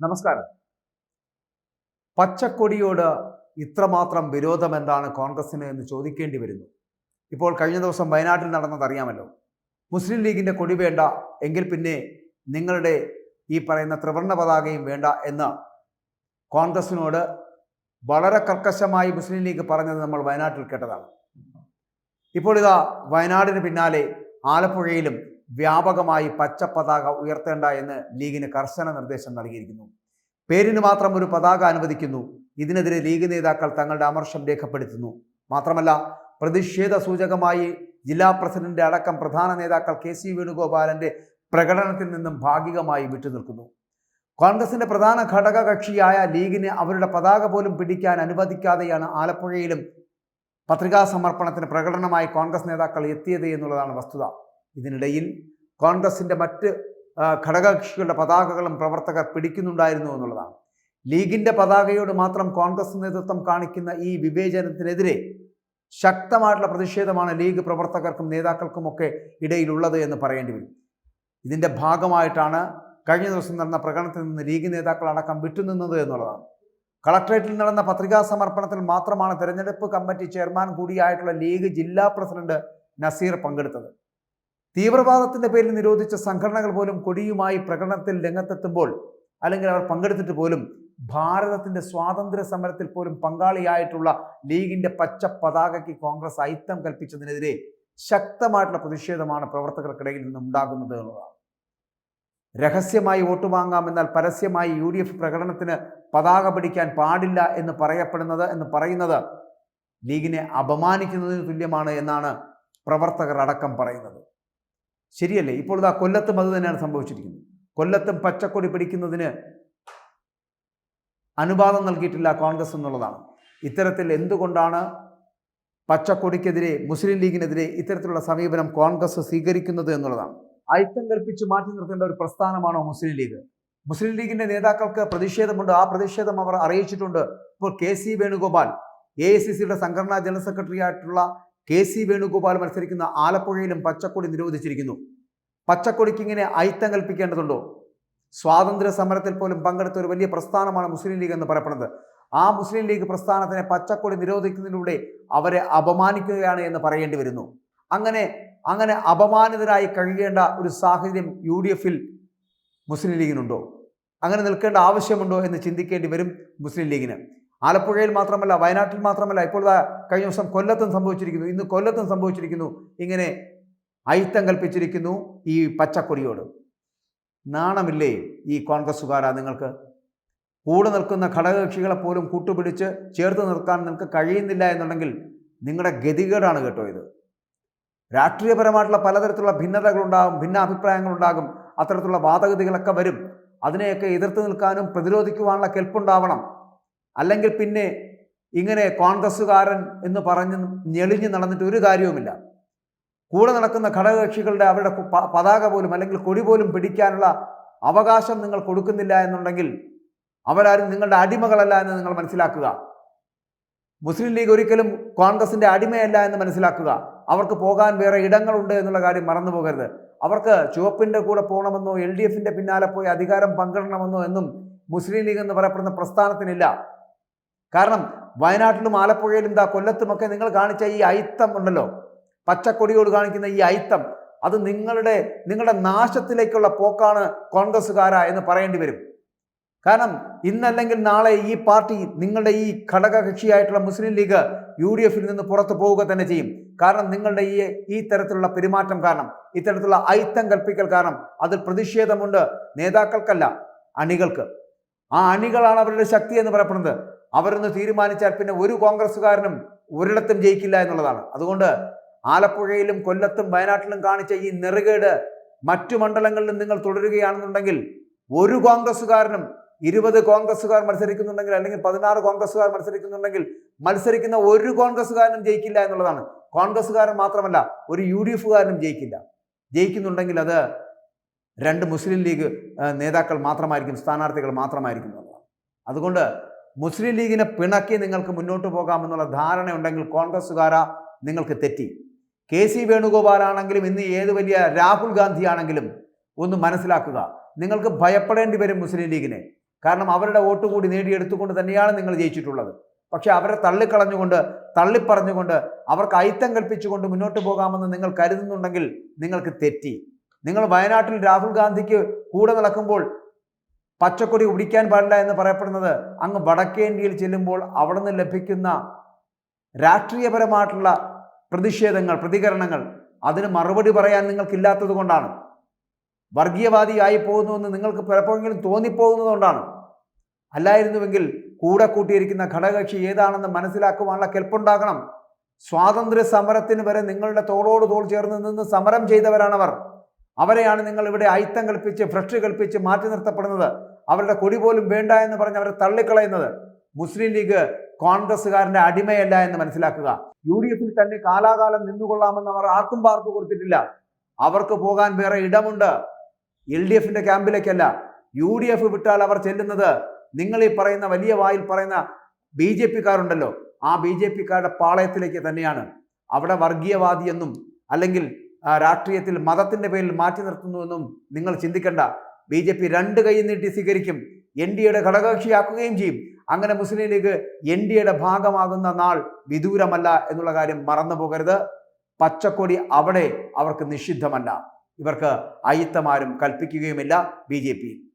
നമസ്കാരം. പച്ചക്കൊടിയോട് ഇത്രമാത്രം വിരോധം എന്താണ് കോൺഗ്രസിന് എന്ന് ചോദിക്കേണ്ടി വരുന്നു. ഇപ്പോൾ കഴിഞ്ഞ ദിവസം വയനാട്ടിൽ നടന്നതറിയാമല്ലോ മുസ്ലിം ലീഗിന്റെ കൊടി വേണ്ട എങ്കിൽ പിന്നെ നിങ്ങളുടെ ഈ പറയുന്ന ത്രിവർണ പതാകയും വേണ്ട എന്ന് കോൺഗ്രസിനോട് വളരെ കർക്കശമായി മുസ്ലിം ലീഗ് പറഞ്ഞത് നമ്മൾ വയനാട്ടിൽ കേട്ടതാണ്. ഇപ്പോൾ ഇതാ വയനാടിന് പിന്നാലെ ആലപ്പുഴയിലും വ്യാപകമായി പച്ച പതാക ഉയർത്തേണ്ട എന്ന് ലീഗിന് കർശന നിർദ്ദേശം നൽകിയിരിക്കുന്നു. പേരിന് മാത്രം ഒരു പതാക അനുവദിക്കുന്നു. ഇതിനെതിരെ ലീഗ് നേതാക്കൾ തങ്ങളുടെ അമർഷം രേഖപ്പെടുത്തുന്നു. മാത്രമല്ല പ്രതിഷേധ സൂചകമായി ജില്ലാ പ്രസിഡന്റ് അടക്കം പ്രധാന നേതാക്കൾ കെ സി വേണുഗോപാലന്റെ പ്രകടനത്തിൽ നിന്നും ഭാഗികമായി വിട്ടുനിൽക്കുന്നു. കോൺഗ്രസിന്റെ പ്രധാന ഘടക കക്ഷിയായ ലീഗിന് അവരുടെ പതാക പോലും പിടിക്കാൻ അനുവദിക്കാതെയാണ് ആലപ്പുഴയിലും പത്രികാ സമർപ്പണത്തിന് പ്രകടനമായി കോൺഗ്രസ് നേതാക്കൾ എത്തിയത് എന്നുള്ളതാണ് വസ്തുത. ഇതിനിടയിൽ കോൺഗ്രസിന്റെ മറ്റ് ഘടകകക്ഷികളുടെ പതാകകളും പ്രവർത്തകർ പിടിക്കുന്നുണ്ടായിരുന്നു എന്നുള്ളതാണ്. ലീഗിന്റെ പതാകയോട് മാത്രം കോൺഗ്രസ് നേതൃത്വം കാണിക്കുന്ന ഈ വിവേചനത്തിനെതിരെ ശക്തമായിട്ടുള്ള പ്രതിഷേധമാണ് ലീഗ് പ്രവർത്തകർക്കും നേതാക്കൾക്കുമൊക്കെ ഇടയിലുള്ളത് എന്ന് പറയേണ്ടി വരും. ഇതിന്റെ ഭാഗമായിട്ടാണ് കഴിഞ്ഞ ദിവസം നടന്ന പ്രകടനത്തിൽ നിന്ന് ലീഗ് നേതാക്കൾ അടക്കം വിട്ടുനിന്നത് എന്നുള്ളതാണ്. കളക്ട്രേറ്റിൽ നടന്ന പത്രികാ സമർപ്പണത്തിൽ മാത്രമാണ് തെരഞ്ഞെടുപ്പ് കമ്മിറ്റി ചെയർമാൻ കൂടിയായിട്ടുള്ള ലീഗ് ജില്ലാ പ്രസിഡന്റ് നസീർ പങ്കെടുത്തത്. തീവ്രവാദത്തിന്റെ പേരിൽ നിരോധിച്ച സംഘടനകൾ പോലും കൊടിയുമായി പ്രകടനത്തിൽ രംഗത്തെത്തുമ്പോൾ അല്ലെങ്കിൽ അവർ പങ്കെടുത്തിട്ട് പോലും ഭാരതത്തിന്റെ സ്വാതന്ത്ര്യ സമരത്തിൽ പോലും പങ്കാളിയായിട്ടുള്ള ലീഗിന്റെ പച്ച പതാകയ്ക്ക് കോൺഗ്രസ് അയിത്തം കൽപ്പിച്ചതിനെതിരെ ശക്തമായിട്ടുള്ള പ്രതിഷേധമാണ് പ്രവർത്തകർക്കിടയിൽ നിന്ന് ഉണ്ടാകുന്നത് എന്നുള്ളതാണ്. രഹസ്യമായി വോട്ട് വാങ്ങാം എന്നാൽ പരസ്യമായി യു ഡി എഫ് പ്രകടനത്തിന് പതാക പിടിക്കാൻ പാടില്ല എന്ന് പറയപ്പെടുന്നത് എന്ന് പറയുന്നത് ലീഗിനെ അപമാനിക്കുന്നതിന് തുല്യമാണ് എന്നാണ് പ്രവർത്തകർ അടക്കം പറയുന്നത്. ശരിയല്ലേ? ഇപ്പോൾ ഇതാ കൊല്ലത്തും അത് തന്നെയാണ് സംഭവിച്ചിരിക്കുന്നത്. കൊല്ലത്തും പച്ചക്കൊടി പിടിക്കുന്നതിന് അനുവാദം നൽകിയിട്ടില്ല കോൺഗ്രസ് എന്നുള്ളതാണ്. ഇത്തരത്തിൽ എന്തുകൊണ്ടാണ് പച്ചക്കൊടിക്കെതിരെ മുസ്ലിം ലീഗിനെതിരെ ഇത്തരത്തിലുള്ള സമീപനം കോൺഗ്രസ് സ്വീകരിക്കുന്നത് എന്നുള്ളതാണ്. ഐക്യം കൽപ്പിച്ച് മാറ്റി നിർത്തേണ്ട ഒരു പ്രസ്ഥാനമാണോ മുസ്ലിം ലീഗ്? മുസ്ലിം ലീഗിന്റെ നേതാക്കൾക്ക് പ്രതിഷേധമുണ്ട്. ആ പ്രതിഷേധം അവർ അറിയിച്ചിട്ടുണ്ട്. ഇപ്പോൾ K C Venugopal A I C സിയുടെ സംഘടനാ ജനറൽ സെക്രട്ടറി ആയിട്ടുള്ള കെ സി വേണുഗോപാൽ മത്സരിക്കുന്ന ആലപ്പുഴയിലും പച്ചക്കൊടി നിരോധിച്ചിരിക്കുന്നു. പച്ചക്കൊടിക്ക് ഇങ്ങനെ അയിത്തം കൽപ്പിക്കേണ്ടതുണ്ടോ? സ്വാതന്ത്ര്യ സമരത്തിൽ പോലും പങ്കെടുത്ത ഒരു വലിയ പ്രസ്ഥാനമാണ് മുസ്ലിം ലീഗ് എന്ന് പറയപ്പെടുന്നത്. ആ മുസ്ലിം ലീഗ് പ്രസ്ഥാനത്തിനെ പച്ചക്കൊടി നിരോധിക്കുന്നതിലൂടെ അവരെ അപമാനിക്കുകയാണ് എന്ന് പറയേണ്ടി വരുന്നു. അങ്ങനെ അങ്ങനെ അപമാനിതരായി കഴിയേണ്ട ഒരു സാഹചര്യം യു ഡി എഫിൽ മുസ്ലിം ലീഗിനുണ്ടോ? അങ്ങനെ നിൽക്കേണ്ട ആവശ്യമുണ്ടോ എന്ന് ചിന്തിക്കേണ്ടി വരും മുസ്ലിം ലീഗിന്. ആലപ്പുഴയിൽ മാത്രമല്ല വയനാട്ടിൽ മാത്രമല്ല ഇപ്പോൾ കഴിഞ്ഞ ദിവസം കൊല്ലത്തും സംഭവിച്ചിരിക്കുന്നു ഇന്ന് കൊല്ലത്തും സംഭവിച്ചിരിക്കുന്നു ഇങ്ങനെ അയിത്തം കൽപ്പിച്ചിരിക്കുന്നു ഈ പച്ചക്കൊടിയോട്. നാണമില്ലേ ഈ കോൺഗ്രസ്സുകാരാ നിങ്ങൾക്ക്? കൂടെ നിൽക്കുന്ന ഘടകകക്ഷികളെ പോലും കൂട്ടുപിടിച്ച് ചേർത്ത് നിർത്താൻ നിങ്ങൾക്ക് കഴിയുന്നില്ല എന്നുണ്ടെങ്കിൽ നിങ്ങളുടെ ഗതികേടാണ് കേട്ടോ ഇത്. രാഷ്ട്രീയപരമായിട്ടുള്ള പലതരത്തിലുള്ള ഭിന്നതകളുണ്ടാകും ഭിന്ന അഭിപ്രായങ്ങളുണ്ടാകും അത്തരത്തിലുള്ള വാദഗതികളൊക്കെ വരും. അതിനെയൊക്കെ എതിർത്ത് നിൽക്കാനും പ്രതിരോധിക്കുവാനുള്ള കെൽപ്പുണ്ടാവണം. അല്ലെങ്കിൽ പിന്നെ ഇങ്ങനെ കോൺഗ്രസ്സുകാരൻ എന്ന് പറഞ്ഞ് ഞെളിഞ്ഞ് നടന്നിട്ട് ഒരു കാര്യവുമില്ല. കൂടെ നടക്കുന്ന ഘടകകക്ഷികളുടെ അവരുടെ പതാക പോലും അല്ലെങ്കിൽ കൊടി പോലും പിടിക്കാനുള്ള അവകാശം നിങ്ങൾ കൊടുക്കുന്നില്ല എന്നുണ്ടെങ്കിൽ അവരാരും നിങ്ങളുടെ അടിമകളല്ല എന്ന് നിങ്ങൾ മനസ്സിലാക്കുക. മുസ്ലിം ലീഗ് ഒരിക്കലും കോൺഗ്രസിന്റെ അടിമയല്ല എന്ന് മനസ്സിലാക്കുക. അവർക്ക് പോകാൻ വേറെ ഇടങ്ങളുണ്ട് എന്നുള്ള കാര്യം മറന്നു പോകരുത്. അവർക്ക് ചുവപ്പിന്റെ കൂടെ പോകണമെന്നോ എൽ ഡി എഫിന്റെ പിന്നാലെ പോയി അധികാരം പങ്കിടണമെന്നോ എന്നും മുസ്ലിം ലീഗ് എന്ന് പറയപ്പെടുന്ന പ്രസ്ഥാനത്തിനില്ല. കാരണം വയനാട്ടിലും ആലപ്പുഴയിലും ഇതാ കൊല്ലത്തുമൊക്കെ നിങ്ങൾ കാണിച്ച ഈ അയിത്തം ഉണ്ടല്ലോ. പച്ചക്കൊടിയോട് കാണിക്കുന്ന ഈ അയിത്തം. അത് നിങ്ങളുടെ നിങ്ങളുടെ നാശത്തിലേക്കുള്ള പോക്കാണ് കോൺഗ്രസ്സുകാര എന്ന് പറയേണ്ടി വരും. കാരണം ഇന്നല്ലെങ്കിൽ നാളെ ഈ പാർട്ടി നിങ്ങളുടെ ഈ ഘടകകക്ഷിയായിട്ടുള്ള മുസ്ലിം ലീഗ് യു ഡി എഫിൽ നിന്ന് പുറത്തു പോവുക തന്നെ ചെയ്യും. കാരണം നിങ്ങളുടെ ഈ ഈ തരത്തിലുള്ള പെരുമാറ്റം കാരണം ഇത്തരത്തിലുള്ള അയിത്തം കൽപ്പിക്കൽ കാരണം അതിൽ പ്രതിഷേധമുണ്ട് നേതാക്കൾക്കല്ല അണികൾക്ക്. ആ അണികളാണ് അവരുടെ ശക്തി എന്ന് പറയപ്പെടുന്നത്. അവരൊന്ന് തീരുമാനിച്ചാൽ പിന്നെ ഒരു കോൺഗ്രസ്സുകാരനും ഒരിടത്തും ജയിക്കില്ല എന്നുള്ളതാണ്. അതുകൊണ്ട് ആലപ്പുഴയിലും കൊല്ലത്തും വയനാട്ടിലും കാണിച്ച ഈ നെറുകേട് മറ്റു മണ്ഡലങ്ങളിലും നിങ്ങൾ തുടരുകയാണെന്നുണ്ടെങ്കിൽ ഒരു കോൺഗ്രസ്സുകാരനും ഇരുപത് കോൺഗ്രസ്സുകാർ മത്സരിക്കുന്നുണ്ടെങ്കിൽ അല്ലെങ്കിൽ പതിനാറ് കോൺഗ്രസ്സുകാർ മത്സരിക്കുന്നുണ്ടെങ്കിൽ മത്സരിക്കുന്ന ഒരു കോൺഗ്രസ്സുകാരനും ജയിക്കില്ല എന്നുള്ളതാണ്. കോൺഗ്രസ്സുകാരൻ മാത്രമല്ല ഒരു യു ഡി എഫുകാരനും ജയിക്കില്ല. ജയിക്കുന്നുണ്ടെങ്കിൽ അത് രണ്ട് മുസ്ലിം ലീഗ് നേതാക്കൾ മാത്രമായിരിക്കും സ്ഥാനാർത്ഥികൾ മാത്രമായിരിക്കും എന്നുള്ളതാണ്. അതുകൊണ്ട് മുസ്ലിം ലീഗിനെ പിണക്കി നിങ്ങൾക്ക് മുന്നോട്ട് പോകാമെന്നുള്ള ധാരണയുണ്ടെങ്കിൽ കോൺഗ്രസ്സുകാര നിങ്ങൾക്ക് തെറ്റി. കെ സി വേണുഗോപാലാണെങ്കിലും ഇന്ന് ഏത് വലിയ രാഹുൽ ഗാന്ധി ആണെങ്കിലും ഒന്ന് മനസ്സിലാക്കുക. നിങ്ങൾക്ക് ഭയപ്പെടേണ്ടി വരും മുസ്ലിം ലീഗിനെ. കാരണം അവരുടെ വോട്ട് കൂടി നേടിയെടുത്തുകൊണ്ട് തന്നെയാണ് നിങ്ങൾ ജയിച്ചിട്ടുള്ളത്. പക്ഷെ അവരെ തള്ളിക്കളഞ്ഞുകൊണ്ട് തള്ളിപ്പറഞ്ഞുകൊണ്ട് അവർക്ക് അയിത്തം കൽപ്പിച്ചുകൊണ്ട് മുന്നോട്ട് പോകാമെന്ന് നിങ്ങൾ കരുതുന്നുണ്ടെങ്കിൽ നിങ്ങൾക്ക് തെറ്റി. നിങ്ങൾ വയനാട്ടിൽ രാഹുൽ ഗാന്ധിക്ക് കൂടെ നടക്കുമ്പോൾ പച്ചക്കൊടി ഉടിക്കാൻ പാടില്ല എന്ന് പറയപ്പെടുന്നത് അങ്ങ് വടക്കേ ഇന്ത്യയിൽ ചെല്ലുമ്പോൾ അവിടെ നിന്ന് ലഭിക്കുന്ന രാഷ്ട്രീയപരമായിട്ടുള്ള പ്രതിഷേധങ്ങൾ പ്രതികരണങ്ങൾ. അതിന് മറുപടി പറയാൻ നിങ്ങൾക്കില്ലാത്തത് കൊണ്ടാണ്. വർഗീയവാദിയായി പോകുന്നുവെന്ന് നിങ്ങൾക്ക് പലപ്പോഴെങ്കിലും തോന്നിപ്പോകുന്നത് കൊണ്ടാണ്. അല്ലായിരുന്നുവെങ്കിൽ കൂടെ കൂട്ടിയിരിക്കുന്ന ഘടകകക്ഷി ഏതാണെന്ന് മനസ്സിലാക്കുവാനുള്ള കെൽപ്പുണ്ടാകണം. സ്വാതന്ത്ര്യ സമരത്തിന് വരെ നിങ്ങളുടെ തോളോട് തോൾ ചേർന്ന് നിന്ന് സമരം ചെയ്തവരാണവർ. അവരെയാണ് നിങ്ങൾ ഇവിടെ അയിത്തം കൽപ്പിച്ച് ഭ്രഷ്ടി കൽപ്പിച്ച് മാറ്റി നിർത്തപ്പെടുന്നത്. അവരുടെ കൊടി പോലും വേണ്ട എന്ന് പറഞ്ഞ് അവരെ തള്ളിക്കളയുന്നത് മുസ്ലിം ലീഗ് കോൺഗ്രസ്സുകാരന്റെ അടിമയല്ല എന്ന് മനസ്സിലാക്കുക. യു ഡി എഫിൽ തന്നെ കാലാകാലം നിന്നുകൊള്ളാമെന്ന് അവർ ആർക്കും പാർക്ക് കൊടുത്തിട്ടില്ല. അവർക്ക് പോകാൻ വേറെ ഇടമുണ്ട്. എൽ ഡി എഫിന്റെ ക്യാമ്പിലേക്കല്ല. യു ഡി എഫ് വിട്ടാൽ അവർ ചെല്ലുന്നത് നിങ്ങൾ ഈ പറയുന്ന വലിയ വായിൽ പറയുന്ന ബി ജെ പിക്കാരുണ്ടല്ലോ. ആ ബി ജെ പിക്കാരുടെ പാളയത്തിലേക്ക് തന്നെയാണ്. അവിടെ വർഗീയവാദിയെന്നും അല്ലെങ്കിൽ രാഷ്ട്രീയത്തിൽ മതത്തിന്റെ പേരിൽ മാറ്റി നിർത്തുന്നുവെന്നും നിങ്ങൾ ചിന്തിക്കേണ്ട. ബി ജെ പി രണ്ട് കൈ നീട്ടി സ്വീകരിക്കും. എൻ ഡി എയുടെ ഘടകകക്ഷിയാക്കുകയും ചെയ്യും. അങ്ങനെ മുസ്ലിം ലീഗ് എൻ ഡി എയുടെ ഭാഗമാകുന്ന നാൾ വിദൂരമല്ല എന്നുള്ള കാര്യം മറന്നു പോകരുത്. പച്ചക്കൊടി അവിടെ അവർക്ക് നിഷിദ്ധമല്ല. ഇവർക്ക് അയിത്തമാരും കൽപ്പിക്കുകയുമില്ല ബി ജെ പി.